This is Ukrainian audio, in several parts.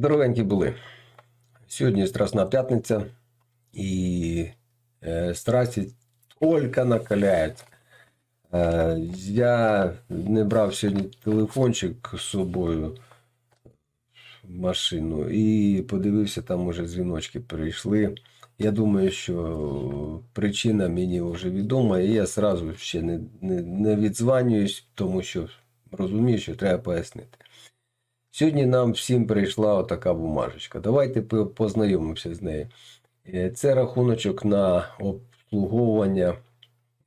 Дорогенькі були. Сьогодні Страсна п'ятниця і е, страсті тільки накаляють. Е, я не брав сьогодні телефончик з собою в машину і подивився, там уже дзвіночки прийшли. Я думаю, що причина мені вже відома, і я зразу ще не, не, не відзванююсь, тому що розумію, що треба пояснити. Сьогодні нам всім прийшла отака бумажечка. Давайте познайомимося з нею. Е, Це рахуночок на обслуговування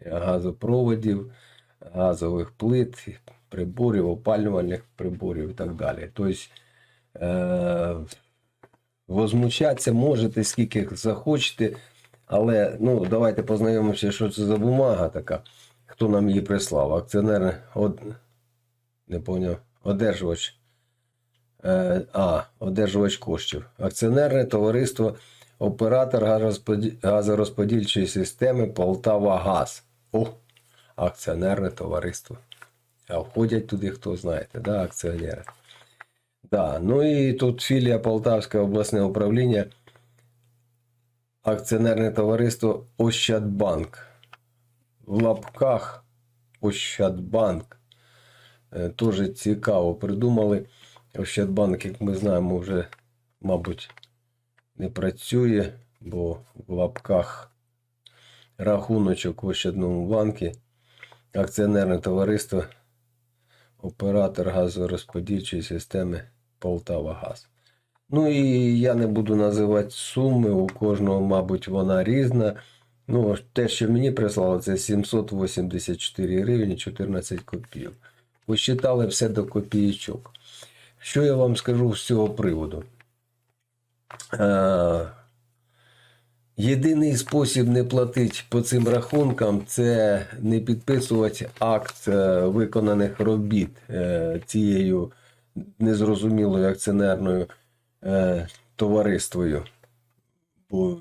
газопроводів, газових плит, приборів, опалювальних приборів і так далі. Тобто, возмущатися можете скільки захочете, але ну, давайте познайомимося, що це за бумага така, хто нам її прислав. Акціонер, од... не поняв, одержувач. Е, А, одержувач коштів. Акціонерне товариство, оператор газорозподільчої системи Полтава Газ. О, акціонерне товариство. А входять туди, хто знаєте, да, акціонери. Да. Ну і тут філія Полтавське обласне управління, акціонерне товариство Ощадбанк. В лапках Ощадбанк. Е, Теж цікаво придумали. Ощадбанк, як ми знаємо, вже, мабуть, не працює, бо в лапках рахуночок в Ощадному банку, акціонерне товариство, оператор газорозподільчої системи Полтава Газ. Ну і я не буду називати суми, у кожного, мабуть, вона різна. Ну, те, що мені прислали, це 784 гривні 14 копійок. Посчитали все до копійочок. Що я вам скажу з цього приводу? Е, єдиний спосіб не платити по цим рахункам це не підписувати акт е, виконаних робіт е, цією незрозумілою акціонерною е, товариствою. Бо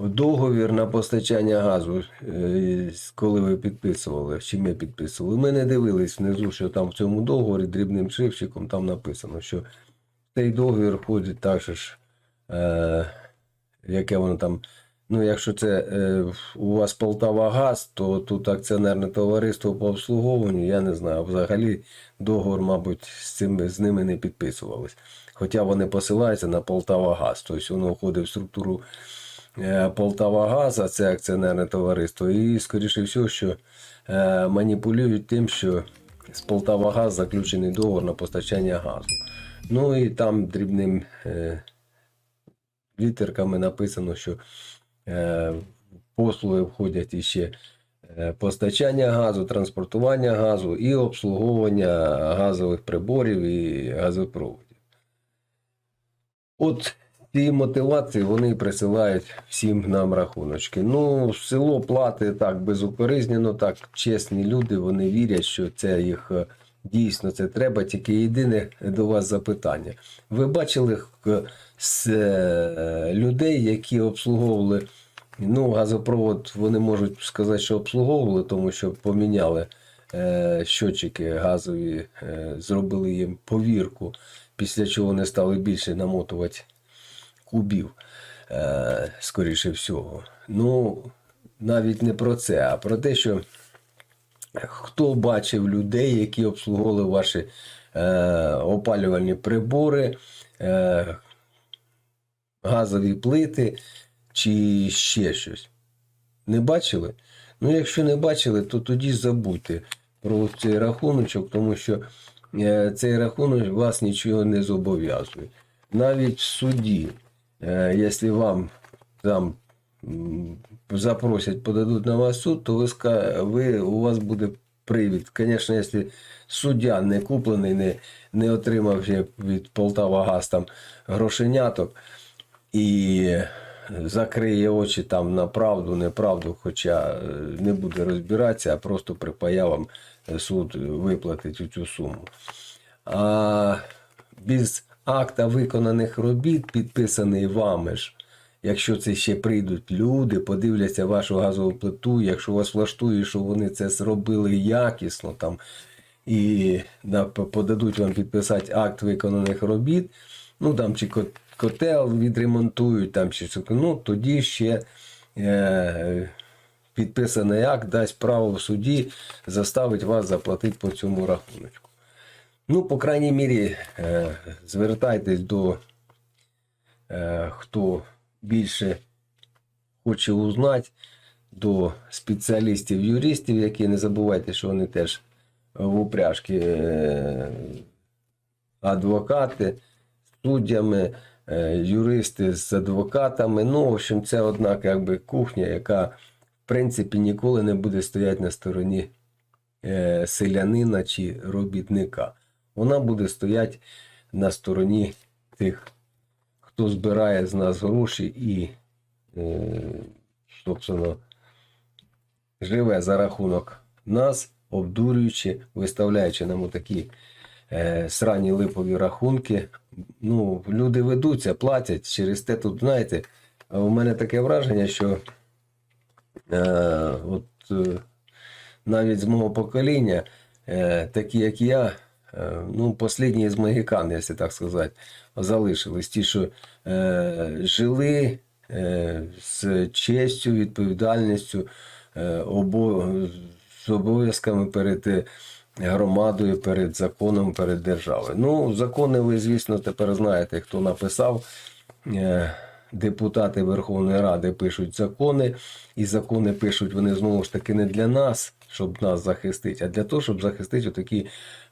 договір на постачання газу, е, коли ви підписували, чи ми підписували, ми не дивились внизу, що там в цьому договорі дрібним шрифтиком там написано, що в цей договір входить також, е, яке воно там. Ну, якщо це е, у вас Полтава Газ, то тут акціонерне товариство по обслуговуванню, я не знаю. Взагалі договор, мабуть, з цим з ними не підписувались. Хоча вони посилаються на Полтава Газ, тобто воно входить в структуру Полтава Газ, це акціонерне товариство. І, скоріше всього, що е, маніпулюють тим, що з Полтава Газ заключений договор на постачання газу. Ну і там дрібним е, літерками написано, що е, послуги входять іще е, постачання газу, транспортування газу і обслуговування газових приборів і газопроводів. От ці мотивації вони присилають всім нам рахуночки. Ну, село плати так безукоризнено, так чесні люди, вони вірять, що це їх е, дійсно це треба. Тільки єдине до вас запитання. Ви бачили е, з е, людей, які обслуговували ну, газопровод, вони можуть сказати, що обслуговували, тому що поміняли е, газові, е, зробили їм повірку, після чого вони стали більше намотувати кубів, е, скоріше всього. Ну, навіть не про це, а про те, що хто бачив людей, які обслуговували ваші е, опалювальні прибори, е, газові плити чи ще щось. Не бачили? Ну, якщо не бачили, то тоді забудьте про цей рахуночок, тому що цей рахунок вас нічого не зобов'язує. Навіть в суді, е, якщо вам там запросять, подадуть на вас суд, то ви, ви, у вас буде привід. Звісно, якщо суддя не куплений, не, не отримав від Полтава Газ там грошеняток і закриє очі там на правду, неправду, хоча е, не буде розбиратися, а просто припаяв вам е, суд виплатить цю суму. А без акта виконаних робіт, підписаний вами ж, якщо це ще прийдуть люди, подивляться вашу газову плиту, якщо вас влаштує, що вони це зробили якісно, там, і на- подадуть вам підписати акт виконаних робіт, ну там чи котел відремонтують, там чи ну тоді ще е, підписаний акт дасть право в суді заставить вас заплатити по цьому рахуночку. Ну, по крайній мірі, е, звертайтесь до е, хто більше хоче узнати, до спеціалістів-юристів, які не забувайте, що вони теж в упряжки е, адвокати, суддями, юристи з адвокатами. Ну, в общем, це однак якби кухня, яка в принципі ніколи не буде стояти на стороні селянина чи робітника. Вона буде стояти на стороні тих, хто збирає з нас гроші і, е, собственно, живе за рахунок нас, обдурюючи, виставляючи нам такі е, срані липові рахунки. Ну, люди ведуться, платять через те тут, знаєте, у мене таке враження, що е, от, е, навіть з мого покоління, е, такі як я, ну, останні з могікан, якщо так сказати, залишились. Ті, що е, жили е, з честю, відповідальністю, е, обо, з обов'язками перед е, громадою, перед законом, перед державою. Ну, закони ви, звісно, тепер знаєте, хто написав. Е, Депутати Верховної Ради пишуть закони, і закони пишуть вони знову ж таки не для нас, щоб нас захистити, а для того, щоб захистити отакі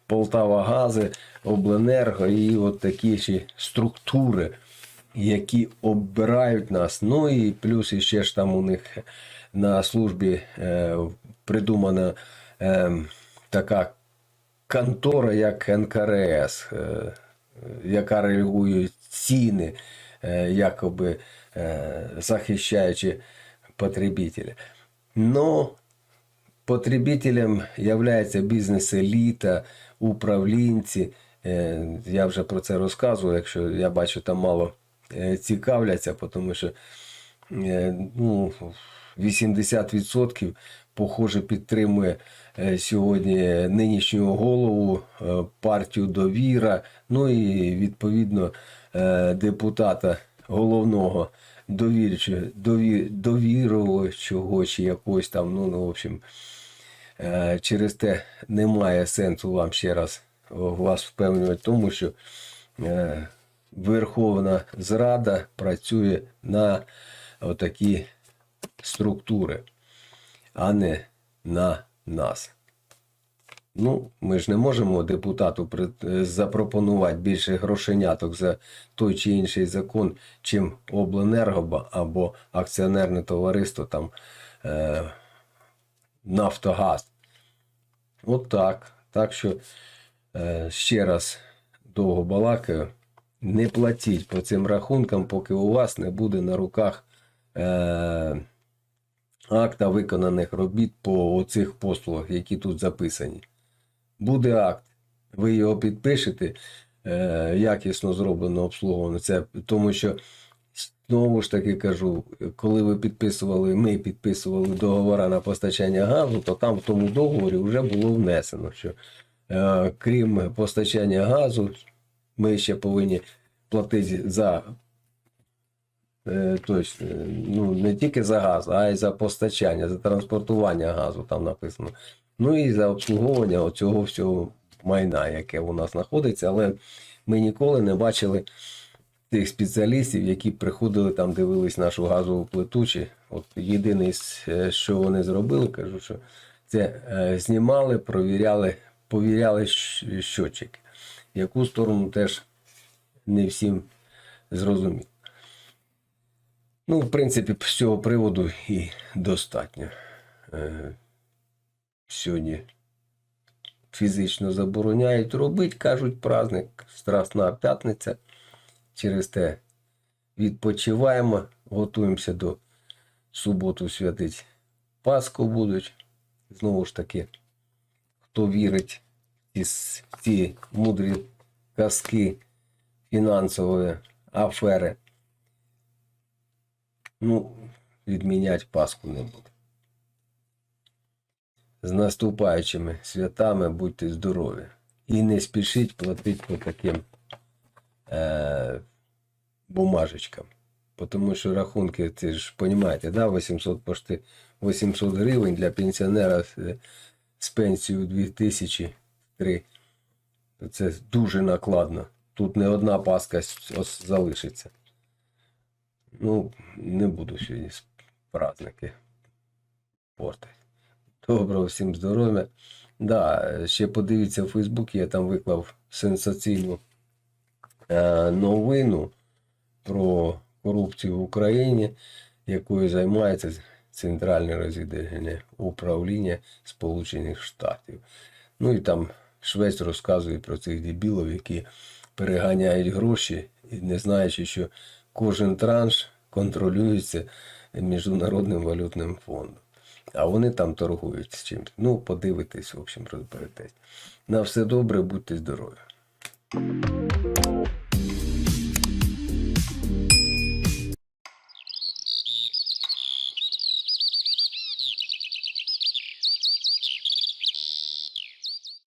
Полтава Гази, Обленерго і от такі ще структури, які оббирають нас. Ну і плюс іще ж там у них на службі е, придумана е, така контора, як НКРС, е, яка регулює ціни, якоби е, захищаючи потребителя. Но потребителем являється бізнес-еліта, управлінці. Е, Я вже про це розказував, якщо я бачу, там мало е, цікавляться, тому що е, ну, 80% похоже підтримує е, сьогодні нинішнього голову е, партію Довіра, ну і відповідно е, депутата головного довірчого, дові, довірувачого чи якогось там, ну, ну в общем, Е, Через те немає сенсу вам ще раз вас впевнювати тому, що е, Верховна Зрада працює на отакі структури, а не на нас. Ну, ми ж не можемо депутату е, запропонувати більше грошеняток за той чи інший закон, чим обленерго або акціонерне товариство там е, Нафтогаз. От так. Так що е, ще раз довго балакаю. Не платіть по цим рахункам, поки у вас не буде на руках е, акта виконаних робіт по оцих послугах, які тут записані. Буде акт, ви його підпишете, е, якісно зроблено обслуговано. Це тому що Знову ж таки кажу, коли ви підписували, ми підписували договори на постачання газу, то там в тому договорі вже було внесено, що е, крім постачання газу, ми ще повинні платити за е, ну, не тільки за газ, а й за постачання, за транспортування газу там написано. Ну і за обслуговування оцього всього майна, яке у нас знаходиться, але ми ніколи не бачили тих спеціалістів, які приходили там, дивились нашу газову плиту. Чи от єдине, е, що вони зробили, кажу, що це е, знімали, провіряли, повіряли щ- щотчики. Яку сторону теж не всім зрозуміло. Ну, в принципі, з цього приводу і достатньо. Сьогодні фізично забороняють робити, кажуть, праздник, Страсна п'ятниця. Через те відпочиваємо, готуємося до суботу святить Пасху будуть. Знову ж таки, хто вірить ці, ці мудрі казки фінансової афери, ну, відміняти Пасху не буде. З наступаючими святами будьте здорові. І не спішіть платити по таким е, бумажечкам. Тому що рахунки, це ж розумієте, да, 800 пошти 800 гривень для пенсіонера з, пенсією 2003. Це дуже накладно. Тут не одна паска залишиться. Ну, не буду сьогодні праздники портити. Доброго всім здоров'я. Да, ще подивіться в Фейсбуці, я там виклав сенсаційну е, новину про корупцію в Україні, якою займається Центральне розвідувальне управління Сполучених Штатів. Ну і там Швець розказує про цих дебілів, які переганяють гроші, не знаючи, що кожен транш контролюється Міжнародним валютним фондом а вони там торгують з чимось. Ну, подивитесь, в общем, розберетесь. На все добре, будьте здорові.